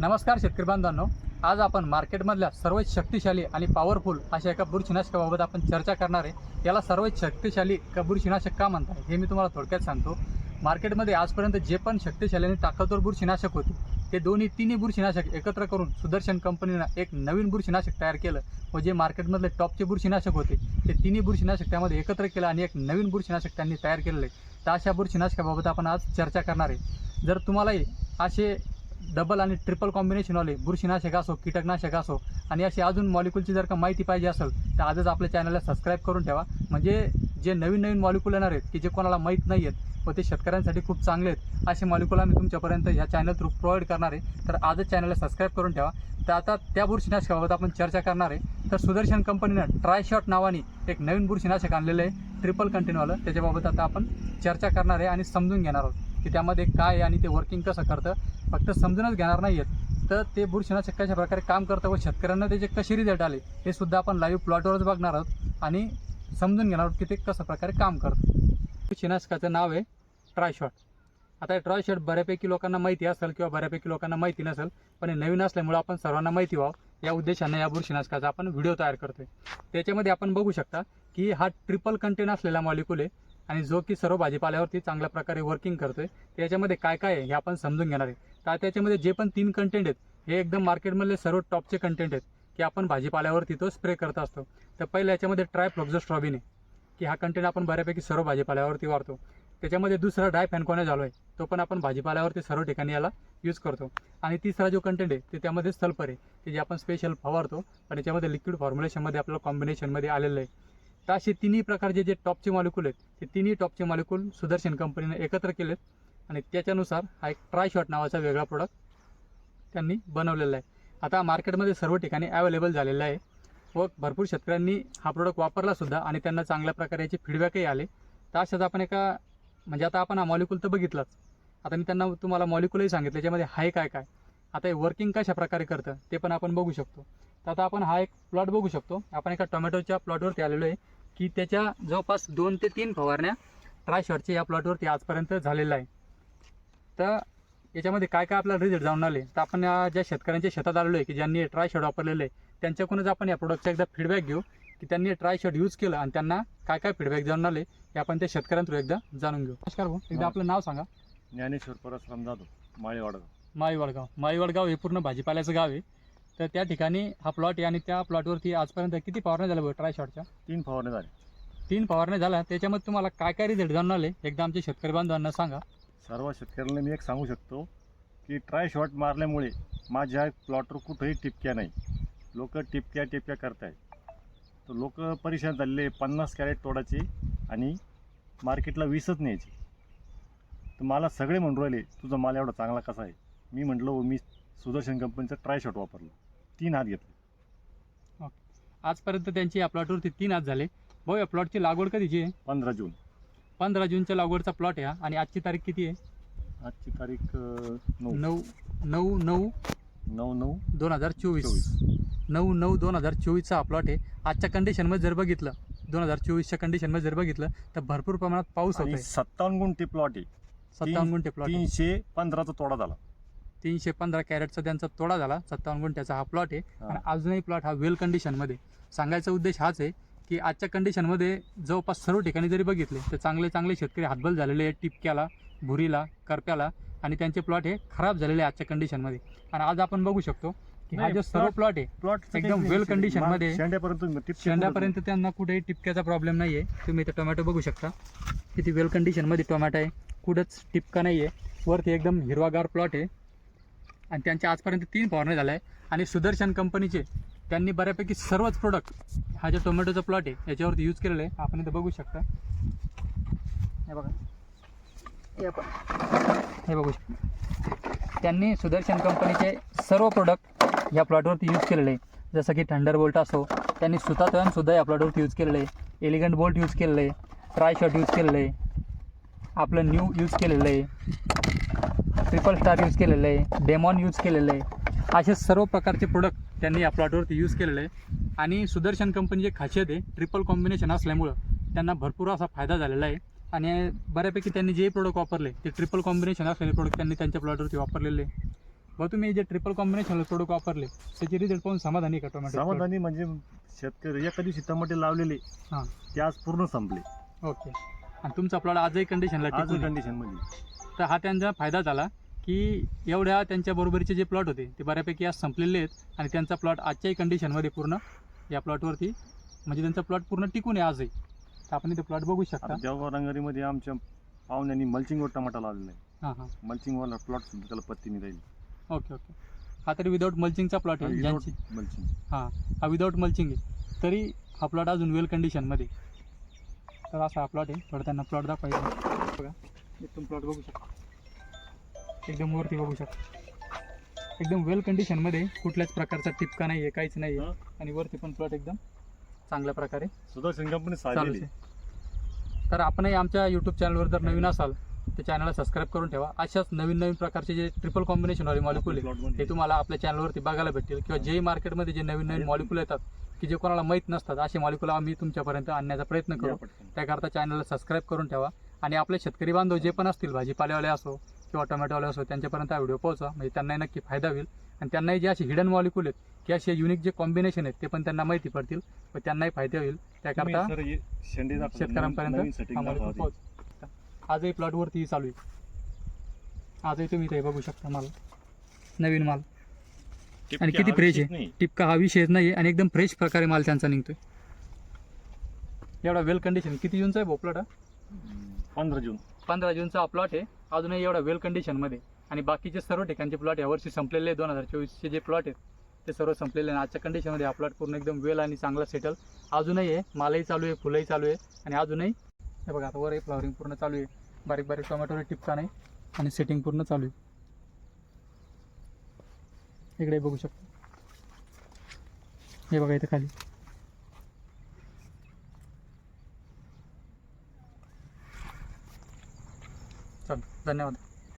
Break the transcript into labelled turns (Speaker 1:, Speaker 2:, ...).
Speaker 1: नमस्कार शेतकरी बांधवांनो. आज आपण मार्केटमधल्या सर्वात शक्तिशाली आणि पॉवरफुल अशा एका बुरशीनाशकाबाबत आपण चर्चा करणार आहे. याला सर्वात शक्तिशाली का बुरशीनाशक का म्हणतात हे मी तुम्हाला थोडक्यात सांगतो. मार्केटमध्ये आजपर्यंत जे पण शक्तिशाली आणि ताकदवर बुरशीनाशक होते ते दोन्ही तिन्ही बुरशीनाशक एकत्र करून सुदर्शन कंपनीनं एक नवीन बुरशीनाशक तयार केलं. व जे मार्केटमधले टॉपचे बुरशीनाशक होते ते तिन्ही बुरशीनाशक त्यामध्ये एकत्र केलं आणि एक नवीन बुरशीनाशक त्यांनी तयार केलेलं आहे. तर अशा बुरशीनाशकाबाबत आपण आज चर्चा करणार आहे. जर तुम्हालाही असे डबल आणि ट्रिपल कॉम्बिनेशनवाले बुरशीनाशक असो कीटकनाशक असो आणि अशी अजून मॉलिक्यूलची जर का माहिती पाहिजे असेल तर आजच आपल्या चॅनलला सबस्क्राईब करून ठेवा. म्हणजे जे नवीन नवीन मॉलिक्यूल येणार आहेत की जे कोणाला माहीत नाही आहेत व ते शेतकऱ्यांसाठी खूप चांगले आहेत असे मॉलिक्यूल आम्ही तुमच्यापर्यंत ह्या चॅनल थ्रू प्रोव्हाइड करणार आहे. तर आजच चॅनलला सबस्क्राईब करून ठेवा. तर आता त्या बुरशीनाशकाबाबत आपण चर्चा करणार आहे. तर सुदर्शन कंपनीनं ट्रायशॉट नावाने एक नवीन बुरशीनाशक आणलेलं आहे ट्रिपल कंटेनवालं त्याच्याबाबत आता आपण चर्चा करणार आहे आणि समजून घेणार आहोत. की त्यामध्ये काय आहे आणि ते वर्किंग कसं करतं फक्त समजूनच घेणार नाही आहेत. तर ते बुरशीनाशक कशा प्रकारे काम करतं व शेतकऱ्यांना त्याचे कसे रिझल्ट आले हे सुद्धा आपण लाईव्ह प्लॉटवरच बघणार आहोत आणि समजून घेणार आहोत की ते कसं प्रकारे काम करतं. बुरशीनाशकाचं नाव आहे ट्रायशॉट. आता हे ट्रायशॉट बऱ्यापैकी लोकांना माहिती असेल किंवा बऱ्यापैकी लोकांना माहिती नसेल पण हे नवीन असल्यामुळे आपण सर्वांना माहिती व्हावं या उद्देशाने या बुरशीनाशकाचा आपण व्हिडिओ तयार करतोय. त्याच्यामध्ये आपण बघू शकता की हा ट्रिपल कंटेन असलेला मॉलिक्यूल आहे. आणि जो की सर्व भाजीपाल्यावरती चांगल्या प्रकारे वर्किंग करतोय त्याच्यामध्ये काय काय आहे हे आपण समजून घेणार आहे. तर त्याच्यामध्ये जे पण तीन कंटेंट आहेत हे एकदम मार्केटमधले सर्व टॉपचे कंटेंट आहेत की आपण भाजीपाल्यावरती तो स्प्रे करत असतो. तर पहिलं याच्यामध्ये ट्राय प्लॉब्झर स्ट्रॉबिन आहे की हा कंटेंट आपण बऱ्यापैकी सर्व भाजीपाल्यावरती वाढतो. त्याच्यामध्ये दुसरा डाय फॅनकोना झालो आहे तो पण आपण भाजीपाल्यावरती सर्व ठिकाणी याला यूज करतो. आणि तिसरा जो कंटेंट आहे ते त्यामध्ये सल्फर आहे की जे आपण स्पेशल फवारतो पण याच्यामध्ये लिक्विड फॉर्म्युलेशनमध्ये आपलं कॉम्बिनेशनमध्ये आलेलं आहे. तर असे तिन्ही प्रकारचे जे टॉपचे मॉलिक्यूल आहेत ते तिन्ही टॉपचे मॉलिक्यूल सुदर्शन कंपनीने एकत्र केलेत आणि त्याच्यानुसार हा एक ट्रायशॉट नावाचा वेगळा प्रोडक्ट त्यांनी बनवलेला आहे. आता मार्केटमध्ये सर्व ठिकाणी अवेलेबल झालेला आहे व भरपूर शेतकऱ्यांनी हा प्रोडक्ट वापरलासुद्धा आणि त्यांना चांगल्या प्रकारे याचे फीडबॅकही आले. तर अशाच आपण एका म्हणजे आता आपण हा मॉलिक्यूल तर बघितलाच. आता मी त्यांना तुम्हाला मॉलिक्यूलही सांगितलं याच्यामध्ये हाय काय काय. आता हे वर्किंग कशा प्रकारे करतं ते पण आपण बघू शकतो. तर आता आपण हा एक प्लॉट बघू शकतो. आपण एका टोमॅटोच्या प्लॉटवरती आलेलो आहे. की त्याच्या जवळपास दोन ते तीन फवारण्या ट्रायशॉटच्या या प्लॉटवरती आजपर्यंत झालेल्या आहे. तर याच्यामध्ये काय काय आपल्याला रिझल्ट जाऊन आले? तर आपण या ज्या शेतकऱ्यांच्या शेतात आलेलो आहे की ज्यांनी ट्रायशॉट वापरलेलं आहे त्यांच्याकडूनच आपण या प्रोडक्टचा एकदा फीडबॅक घेऊ की त्यांनी ट्रायशॉट यूज केलं आणि त्यांना काय काय फीडबॅक जाऊन आले हे आपण त्या शेतकऱ्यांथ्रू एकदा जाणून घेऊ. नमस्कार भाऊ. एकदा आपलं नाव सांगा.
Speaker 2: ज्ञानेश्वर परसराम जाधव माळी वडगाव
Speaker 1: माई वडगाव माई वडगाव हे पूर्ण भाजीपाल्याचं गाव आहे. तर त्या ठिकाणी हा प्लॉट आहे आणि त्या प्लॉटवरती आजपर्यंत किती फवारण्या झाल्या भाऊ ट्रायशॉटच्या
Speaker 2: तीन फवारणी झाले.
Speaker 1: तीन फवारण्या झाल्या त्याच्यामध्ये तुम्हाला काय काय रिझल्ट जाणून आले एकदा आमच्या शेतकरी बांधवांना सांगा.
Speaker 2: सर्व शेतकऱ्यांना मी एक सांगू शकतो की ट्राय शॉट मारल्यामुळे माझ्या प्लॉटवर कुठंही टिपक्या नाही. लोक टिपक्या टिपक्या करताय तर लोक परेशान झालेले पन्नास कॅरेट तोडाचे आणि मार्केटला वीसच न्यायचे. तर मला सगळे म्हणून राहिले तुझा माल एवढा चांगला कसा आहे? मी म्हटलं "हो, मी सुदर्शन कंपनीचं ट्राय शॉट वापरलं. तीन हात घेतले.
Speaker 1: आजपर्यंत त्यांची या प्लॉटवरती तीन आज झाले. भाऊ या प्लॉटची लागवड कधीची आहे?
Speaker 2: पंधरा जून.
Speaker 1: पंधरा जूनच्या लागवडचा प्लॉट आहे हा. आणि आजची तारीख किती आहे?
Speaker 2: आजची तारीख अं, नऊ.
Speaker 1: नऊ नऊ नऊ
Speaker 2: नऊ नऊ.
Speaker 1: दोन हजार चोवीस.
Speaker 2: चोवीस.
Speaker 1: नऊ नऊ दोन हजार चोवीसचा हा प्लॉट आहे. आजच्या कंडिशनमध्ये जर बघितलं दोन हजार चोवीसच्या कंडिशनमध्ये जर बघितलं तर भरपूर प्रमाणात पाऊस
Speaker 2: आणि
Speaker 1: होतोय.
Speaker 2: सत्तावन्न गुंठे प्लॉट आहे.
Speaker 1: सत्तावन्न गुंठे प्लॉट.
Speaker 2: तीनशे पंधराचा तोडा झाला.
Speaker 1: तीनशे पंधरा कॅरेटचा त्यांचा तोडा झाला सत्तावन्न गुंठ्याचा हा प्लॉट आहे. आणि अजूनही प्लॉट हा वेल कंडिशनमध्ये सांगायचा उद्देश हाच आहे की आजच्या कंडिशनमध्ये जवळपास सर्व ठिकाणी जरी बघितले तर चांगले चांगले शेतकरी हातबल झालेले आहेत टिपक्याला भुरीला करप्याला आणि त्यांचे प्लॉट हे खराब झालेले आहे आजच्या कंडिशनमध्ये आणि आज आपण बघू शकतो की हा जो सर्व प्लॉट आहे
Speaker 2: प्लॉट
Speaker 1: एकदम well condition मध्ये.
Speaker 2: शेंड्यापर्यंत
Speaker 1: शेंड्यापर्यंत त्यांना कुठेही टिपक्याचा प्रॉब्लेम नाही आहे तुम्ही इथं टोमॅटो बघू शकता. किती वेल कंडिशनमध्ये टोमॅटो आहे. कुठंच टिपका नाही आहे वरती एकदम हिरवागार प्लॉट आहे. आणि त्यांच्या आजपर्यंत तीन फवारण्या झाल्या आहे आणि सुदर्शन कंपनीचे त्यांनी बऱ्यापैकी सर्वच प्रोडक्ट हा जो टोमॅटोचा प्लॉट आहे याच्यावरती यूज केलेलं आहे. आपण इथं बघू शकता. हे बघा. हे आपण. हे बघू शकता. त्यांनी सुदर्शन कंपनीचे सर्व प्रोडक्ट या प्लॉटवरती यूज केलेले आहे. जसं की थंडर बोल्ट असो त्यांनी सुद्धा या प्लॉटवरती यूज केलेलं आहे. एलिगंट बोल्ट यूज केलेलं आहे. ट्राय शॉट यूज केलेलं आहे. आपलं न्यू यूज केलेलं आहे. ट्रिपल स्टार यूज केलेलं आहे. डेमॉन यूज केलेलं आहे. असे सर्व प्रकारचे प्रोडक्ट त्यांनी या प्लॉटवरती यूज केलेलं आहे. आणि सुदर्शन कंपनीची खासियत आहे ट्रिपल कॉम्बिनेशन असल्यामुळं त्यांना भरपूर असा फायदा झालेला आहे. आणि बऱ्यापैकी त्यांनी जे प्रोडक्ट वापरले ते ट्रिपल कॉम्बिनेशन असलेले प्रोडक्ट त्यांनी त्यांच्या प्लॉटवरती वापरलेले भाऊ तुम्ही जे ट्रिपल कॉम्बिनेशन प्रोडक्ट वापरले त्याचे रिझल्ट पाहून समाधानी का टोमॅटो
Speaker 2: समाधानी म्हणजे शेतकरी एका दिवशी टमाटे लावलेले
Speaker 1: हां.
Speaker 2: ते आज पूर्ण संपले.
Speaker 1: ओके. आणि तुमचा प्लॉट आजही कंडिशनला
Speaker 2: आज
Speaker 1: तर हा त्यांचा फायदा झाला की एवढ्या त्यांच्या बरोबरीचे जे प्लॉट होते ते बऱ्यापैकी आज संपलेले आहेत आणि त्यांचा प्लॉट आजच्याही कंडिशनमध्ये पूर्ण या प्लॉटवरती म्हणजे त्यांचा प्लॉट पूर्ण टिकून आहे आजही. तर आपण इथे प्लॉट बघू शकता.
Speaker 2: जळगाव रंगारीमध्ये आमच्या पाहुण्यांनी मल्चिंगवर टमाटा लावलेला आहे.
Speaker 1: हां हां.
Speaker 2: मल्चिंगवाला प्लॉट सुद्धा त्याला पत्ती राहील
Speaker 1: ओके ओके. हा तरी विदाऊट मल्चिंगचा प्लॉट आहे. ज्यांची
Speaker 2: मल्चिंग
Speaker 1: हा विदाऊट मल्चिंग आहे. तरी हा प्लॉट अजून वेल कंडिशनमध्ये तर असा हा प्लॉट आहे. थोडं त्यांना प्लॉट दाखवायचा बघा. एकदम प्लॉट बघू शकता. एकदम वरती बघू शकता. एकदम वेल कंडिशनमध्ये कुठल्याच प्रकारचा टिपका नाही आहे काहीच नाही आहे. आणि वरती पण प्लॉट एकदम चांगल्या प्रकारे
Speaker 2: सुदर्शन कंपनी साधलेली
Speaker 1: आहे. तर आपणही आमच्या यूट्यूब चॅनलवर जर नवीन असाल तर चॅनलला सबस्क्राईब करून ठेवा. अशाच नवीन नवीन प्रकारचे जे ट्रिपल कॉम्बिनेशनवाले मॉलिक्युल आहे ते तुम्हाला आपल्या चॅनलवरती बघायला भेटतील. किंवा जे मार्केटमध्ये जे नवीन नवीन मॉलिक्युल येतात की जे कोणाला माहीत नसतात असे मॉलिक्युल आम्ही तुमच्यापर्यंत आणण्याचा प्रयत्न करू. त्याकरता चॅनलला सबस्क्राईब करून ठेवा. आणि आपले शेतकरी बांधव जे पण असतील भाजीपालेवाले असो किंवा टोमॅटोवाले असो त्यांच्यापर्यंत हा व्हिडिओ पोहोचा. म्हणजे त्यांनाही नक्की फायदा होईल. आणि त्यांनाही जे असे हिडन मॉलिक्युल आहेत की असे युनिक जे कॉम्बिनेशन आहेत ते पण त्यांना माहिती पडतील. व त्यांनाही फायदा होईल. त्याकरता शेतकऱ्यांपर्यंत पोहोच. आजही प्लॉटवरती चालू आहे. आजही तुम्ही ते बघू शकता माल. नवीन माल. आणि किती फ्रेश आहे. टिपका हा विषयच नाही आणि एकदम फ्रेश प्रकारे माल त्यांचा निघतोय. एवढा वेल कंडिशन किती जूनचा आहे भोपलाट
Speaker 2: पंधरा जून.
Speaker 1: पंधरा जूनचा हा प्लॉट आहे. अजूनही एवढा वेल कंडिशनमध्ये आणि बाकीचे सर्व ठिकाणचे प्लॉट यावर्षी संपलेले दोन हजार चोवीसचे जे प्लॉट आहेत ते सर्व संपलेले आणि आजच्या कंडिशनमध्ये हा प्लॉट पूर्ण एकदम वेल आणि चांगला सेटल अजूनही आहे. मालही चालू आहे फुलंही चालू आहे. आणि अजूनही हे बघा आता वरही फ्लॉवरिंग पूर्ण चालू आहे. बारीक बारीक टोमॅटोने टिपका नाही. आणि सेटिंग पूर्ण चालू आहे. इकडे बघू शकतो. हे बघा इथं खाली. धन्यवाद.